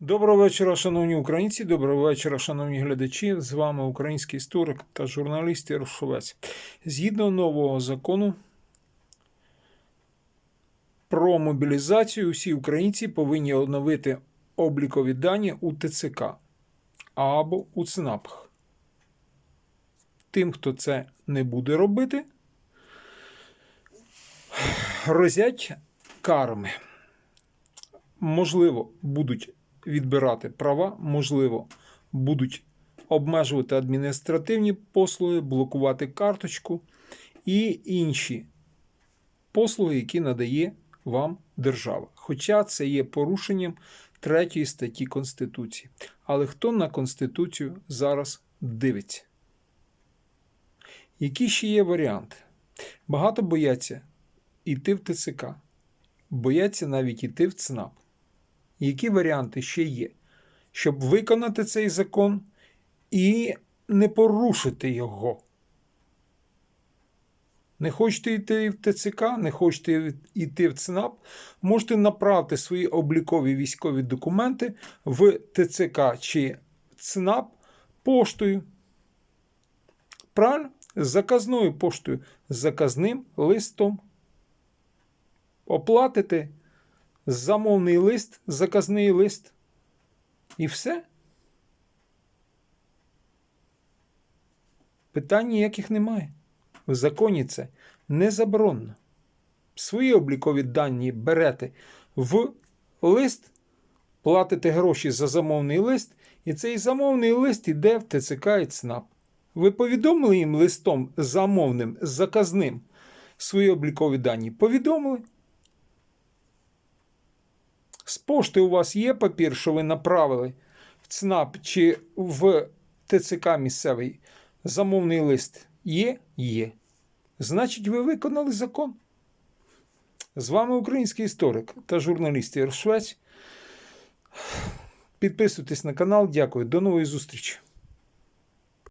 Доброго вечора, шановні українці. Доброго вечора, шановні глядачі. З вами український історик та журналіст Ярошовець. Згідно нового закону про мобілізацію, усі українці повинні оновити облікові дані у ТЦК або у ЦНАПах. Тим, хто це не буде робити, грозять карами. Можливо, будуть відбирати права, можливо, будуть обмежувати адміністративні послуги, блокувати карточку і інші послуги, які надає вам держава. Хоча це є порушенням третьої статті Конституції. Але хто на Конституцію зараз дивиться? Які ще є варіанти? Багато бояться йти в ТЦК, бояться навіть йти в ЦНАП. Які варіанти ще є, щоб виконати цей закон і не порушити його? Не хочете йти в ТЦК, не хочете йти в ЦНАП, можете направити свої облікові військові документи в ТЦК чи ЦНАП поштою. Правильно? Заказною поштою, заказним листом. Оплатите замовний лист, заказний лист. І все. Питань ніяких немає. В законі це не заборонено. Свої облікові дані берете в лист, платите гроші за замовний лист, і цей замовний лист йде в ТЦК і ЦНАП. Ви повідомили їм листом замовним, заказним свої облікові дані? Повідомили. З пошти у вас є папір, що ви направили в ЦНАП чи в ТЦК місцевий замовний лист? Є? Є. Значить, ви виконали закон. З вами український історик та журналіст Ігор Швець. Підписуйтесь на канал. Дякую. До нової зустрічі.